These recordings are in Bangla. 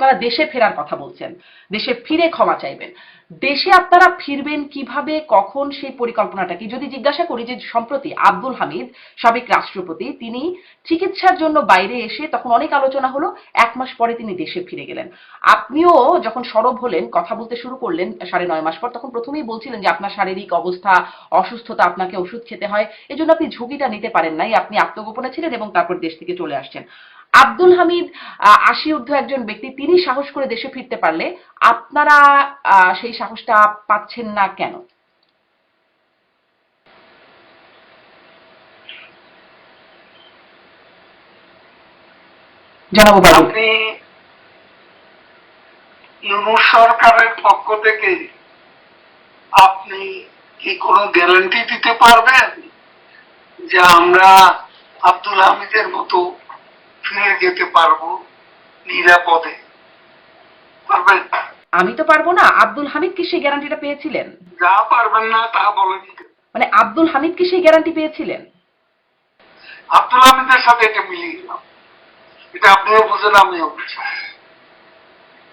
আপনারা দেশে ফেরার কথা বলছেন। দেশে ফিরে ক্ষমা চাইবেন। দেশে আপনারা ফিরবেন কীভাবে, কখন, সেই পরিকল্পনাটা কি? যদি জিজ্ঞাসা করি যে সম্প্রতি আব্দুল হামিদ, সাবেক রাষ্ট্রপতি, তিনি চিকিৎসার জন্য বাইরে এসে তখন অনেক আলোচনা হলো, এক মাস পরে তিনি দেশে ফিরে গেলেন। আপনিও যখন সরব হলেন, কথা বলতে শুরু করলেন, সাড়ে নয় মাস পর, তখন প্রথমেই বলছিলেন যে আপনার শারীরিক অবস্থা, অসুস্থতা, আপনাকে ওষুধ খেতে হয়। এজন্য আপনি ঝুঁকিটা নিতে পারেন নাই, আপনি আত্মগোপনে ছিলেন এবং তারপর দেশ থেকে চলে আসছেন। আব্দুল হামিদ আশি ঊর্ধ্ব একজন ব্যক্তি, তিনি সাহস করে দেশে ফিরতে পারলে আপনারা সেই সাহসটা পাচ্ছেন না কেন? আপনি ইউনুস সরকারের পক্ষ থেকে আপনি কি কোনো গ্যারান্টি দিতে পারবেন যে আমরা আব্দুল হামিদের মতো ফিরে যেতে পারব নিরাপদে। পারবেন? আমি তো পারব না। আব্দুল হামিদ কি সেই গ্যারান্টিটা পেয়েছিলেন? যা পারবেন না তা বলেন মানে আব্দুল হামিদ কি সেই গ্যারান্টি পেয়েছিলেন? আব্দুল হামিদের সাথে এটা মিলিয়ে গেলাম এটা আপনিও বুঝেন আমিও বুঝি।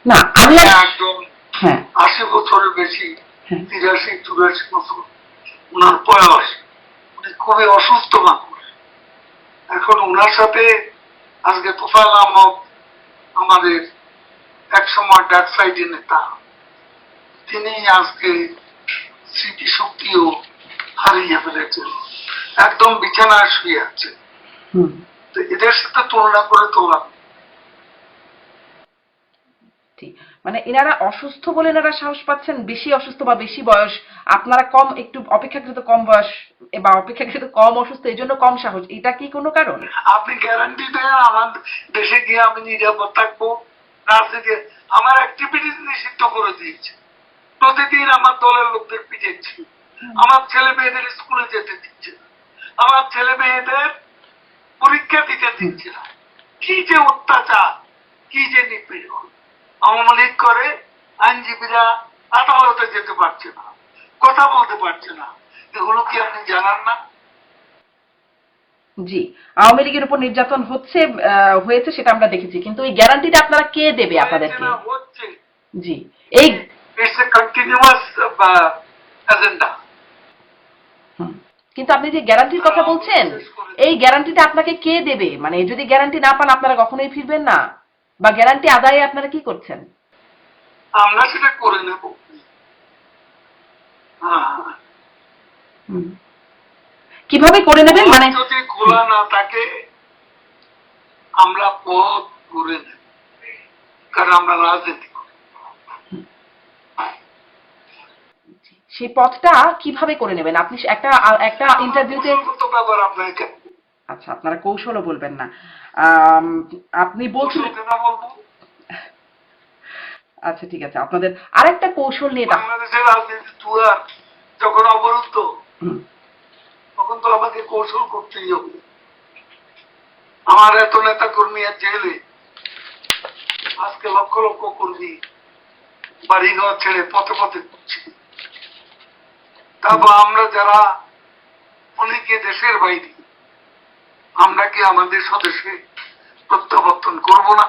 না আমি একদম হ্যাঁ। আশি বছরের বেশি হ্যাঁ। তিরাশি চুরাশি বছর। ওনার বয়স উনি খুবই অসুস্থ মানুষ। এখন ওনার সাথে আজকে তুফাল আহমদ আমাদের এক সময় ডাক সাইডে নেতা। তিনি আজকে স্মৃতি শক্তিও হারিয়ে ফেলেছেন। একদম বিছানায় শুয়ে আছে। তো এদের সাথে তুলনা করে তোলা ঠিক মানে এনারা অসুস্থ বলে এনারা সাহস পাচ্ছেন, বেশি অসুস্থ বা বেশি বয়স। আপনারা কম একটু অপেক্ষাকৃত কম বয়স বা অপেক্ষাকৃত কম অসুস্থ, এই জন্য কম সাহস। এটা কি কোনো কারণ? আপনি গ্যারান্টি দেন, আমার দেশে গিয়ে আমি নিরাপদ থাকব। আমার অ্যাক্টিভিটিস নিষিদ্ধ করে দিয়েছে। প্রতিদিন আমার দলের লোকদের পিটেছি আমার ছেলে মেয়েদের স্কুলে যেতে দিচ্ছে আমার ছেলে মেয়েদের পরীক্ষা দিতে দিচ্ছে না। কি যে অত্যাচার, কি যে নিপীড়ন। আওয়ামী লীগ করে আইনজীবীরা আদালতে যেতে পারছে না কথা বলতে পারছে না। এগুলো কি আপনি জানান না? জি আওয়ামী লীগের উপর নির্যাতন হচ্ছে হয়েছে সেটা আমরা দেখেছি কিন্তু এই গ্যারান্টিটা আপনারা কে দেবে আপনাদেরকে? জি এই ইটস এ কন্টিনিউয়াস এজেন্ডা কিন্তু আপনি যে গ্যারান্টির কথা বলছেন এই গ্যারান্টিটা আপনাকে কে দেবে? মানে যদি গ্যারান্টি না পান আপনারা কখনোই ফিরবেন না। বা গ্যারান্টি আদায়ে আপনারা কি করছেন? আমরা সেটা করে নেব। হ্যাঁ। কীভাবে করে নেবেন? মানে যদি খোলা না থাকে আমরা পথ করে নেব। কারণ আমরা রাজনীতি সেই পথটা কীভাবে করে নেবেন? আপনি একটা একটা ইন্টারভিউতে ব্যাপার আপনাকে আচ্ছা আপনারা কৌশলও বলবেন না। আপনি বলছিলেন বলব? আচ্ছা ঠিক আছে আপনাদের আরেকটা কৌশল নিয়ে বাংলাদেশের রাজনীতি দুয়ার যখন অবরুদ্ধ তখন তো আমাকে কৌশল করতেই হবে। আমার এত নেতা কর্মী আর জেলে আজকে লক্ষ লক্ষ কর্মী বাড়িঘর ছেড়ে পথে পথে ঘুরছে। তারপর আমরা যারা অনেকে দেশের বাইরে আমরা কি আমাদের সদস্যে প্রত্যাবর্তন করব না?